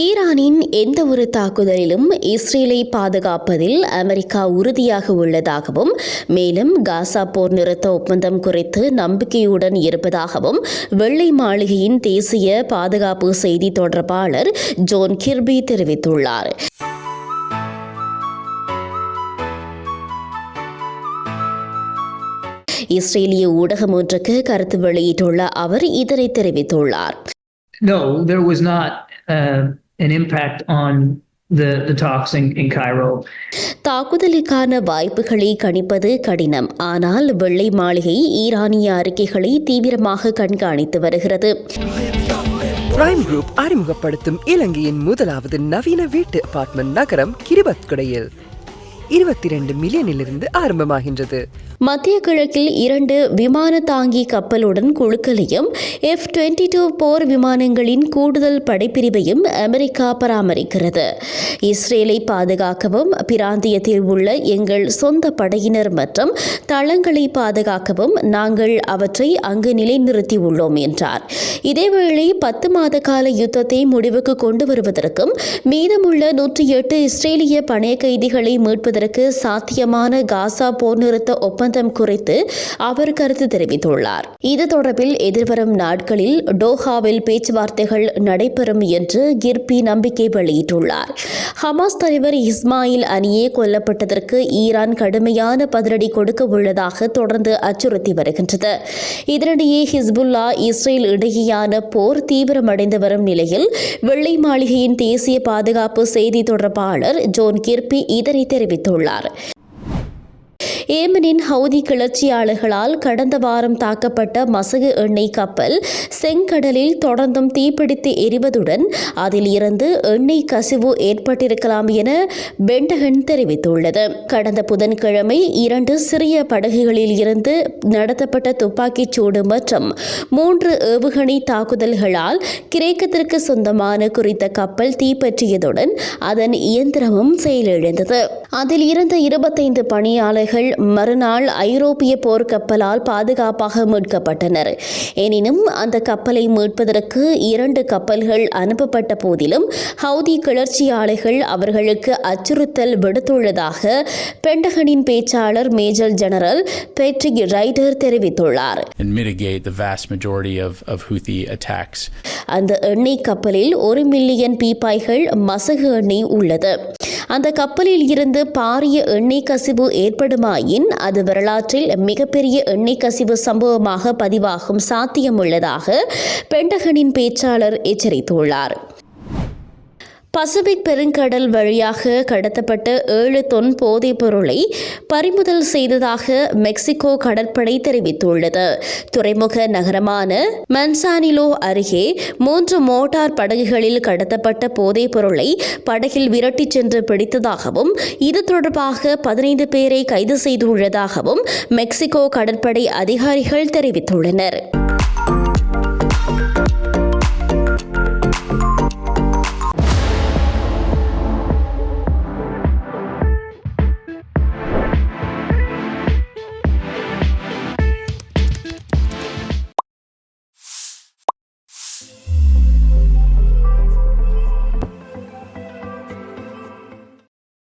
ஈரானின் எந்த ஒரு தாக்குதலிலும் இஸ்ரேலை பாதுகாப்பதில் அமெரிக்கா உறுதியாக உள்ளதாகவும் மேலும் காசா போர் நிறுத்த ஒப்பந்தம் குறித்து நம்பிக்கையுடன் இருப்பதாகவும் வெள்ளை மாளிகையின் தேசிய பாதுகாப்பு செய்தி தொடர்பாளர் ஜோன் கிர்பி தெரிவித்துள்ளார். இஸ்ரேலிய ஊடகம் ஒன்றுக்கு கருத்து வெளியிட்டுள்ள அவர் இதனை தெரிவித்துள்ளார். No, there was not an impact on the, the talks in, in Cairo. தாக்குதலுக்கான வாய்ப்புகளை கணிப்பது கடினம். ஆனால் வெள்ளை மாளிகை ஈரானிய அறிக்கைகளை தீவிரமாக கண்காணித்து வருகிறது. பிரைம் குரூப் அறிமுகப்படுத்தும் இலங்கையின் முதலாவது நவீன வீட்டு அபார்ட்மெண்ட் நகரம் கிரிபத்குடையில் இருபத்தி ரெண்டு மில்லியனிலிருந்து ஆரம்பமாகின்றது. மத்திய கிழக்கில் இரண்டு விமான தாங்கி கப்பலுடன் குழுக்களையும் எஃப் டுவெண்ட்டி டூ போர் விமானங்களின் கூடுதல் படைப்பிரிவையும் அமெரிக்கா பராமரிக்கிறது. இஸ்ரேலை பாதுகாக்கவும் பிராந்தியத்தில் உள்ள எங்கள் சொந்த படையினர் மற்றும் தளங்களை பாதுகாக்கவும் நாங்கள் அவற்றை அங்கு நிலைநிறுத்தி உள்ளோம் என்றார். இதேவேளை பத்து மாத கால யுத்தத்தை முடிவுக்கு கொண்டு வருவதற்கும் மீதமுள்ள நூற்றி எட்டு இஸ்ரேலிய பணைய கைதிகளை மீட்பதற்கு சாத்தியமான காசா போர் நிறுத்த ஒப்பந்தம் குறித்து அவர் கருத்து தெரிவித்துள்ளார். இது தொடர்பில் எதிர்வரும் நாட்களில் டோஹாவில் பேச்சுவார்த்தைகள் நடைபெறும் என்று கிர்பி நம்பிக்கை வெளியிட்டுள்ளார். ஹமாஸ் தலைவர் இஸ்மாயில் அனியே கொல்லப்பட்டதற்கு ஈரான் கடுமையான பதிலடி கொடுக்க உள்ளதாக தொடர்ந்து அச்சுறுத்தி வருகின்றது. இதனிடையே ஹிஸ்புல்லா இஸ்ரேல் இடையேயான போர் தீவிரமடைந்து வரும் நிலையில் வெள்ளை மாளிகையின் தேசிய பாதுகாப்பு செய்தி தொடர்பாளர் ஜோன் கிர்பி இதனை தெரிவித்தார் தெரிவித்துள்ளார். ஏமனின் ஹவுதி கிளர்ச்சியாளர்களால் கடந்த வாரம் தாக்கப்பட்ட மசகு எண்ணெய் கப்பல் செங்கடலில் தொடர்ந்தும் தீப்பிடித்து எரிவதுடன் அதில் இருந்து எண்ணெய் கசிவு ஏற்பட்டிருக்கலாம் என பென்டகன் தெரிவித்துள்ளது. கடந்த புதன்கிழமை இரண்டு சிறிய படகுகளில் இருந்து நடத்தப்பட்ட துப்பாக்கிச் சூடு மற்றும் மூன்று ஏவுகணை தாக்குதல்களால் கிரேக்கத்திற்கு சொந்தமான குறித்த கப்பல் தீப்பற்றியதுடன் அதன் இயந்திரமும் செயலிழந்தது. அதில் இருந்த இருபத்தைந்து பணியாளர்கள் மறுநாள் ஐரோப்பிய போர்க்கப்பலால் பாதுகாப்பாக மீட்கப்பட்டனர். எனினும் அந்த கப்பலை மீட்பதற்கு இரண்டு கப்பல்கள் அனுப்பப்பட்ட போதிலும் ஹவுதி கிளர்ச்சியாளர்கள் அவர்களுக்கு அச்சுறுத்தல் விடுத்துள்ளதாக பென்டகனின் பேச்சாளர் மேஜர் ஜெனரல் பேட்ரிக் ரைடர் தெரிவித்துள்ளார். அந்த எண்ணெய் கப்பலில் ஒரு மில்லியன் பீப்பாய்கள் மசகு எண்ணெய் உள்ளது. அந்த கப்பலில் இருந்து பாரிய எண்ணெய் கசிவு ஏற்படுமாயின் அது வரலாற்றில் மிகப்பெரிய எண்ணெய் கசிவு சம்பவமாக பதிவாகும் சாத்தியம் உள்ளதாக பெண்டகனின் பேச்சாளர் எச்சரித்துள்ளார். பசிபிக் பெருங்கடல் வழியாக கடத்தப்பட்ட ஏழு தொன் போதைப் பொருளை பறிமுதல் செய்ததாக மெக்சிகோ கடற்படை தெரிவித்துள்ளது. துறைமுக நகரமான மன்சானிலோ அருகே மூன்று மோட்டார் படகுகளில் கடத்தப்பட்ட போதைப் பொருளை படகில் விரட்டிச் சென்று பிடித்ததாகவும் இது தொடர்பாக பதினைந்து பேரை கைது செய்துள்ளதாகவும் மெக்சிகோ கடற்படை அதிகாரிகள் தெரிவித்துள்ளனர்.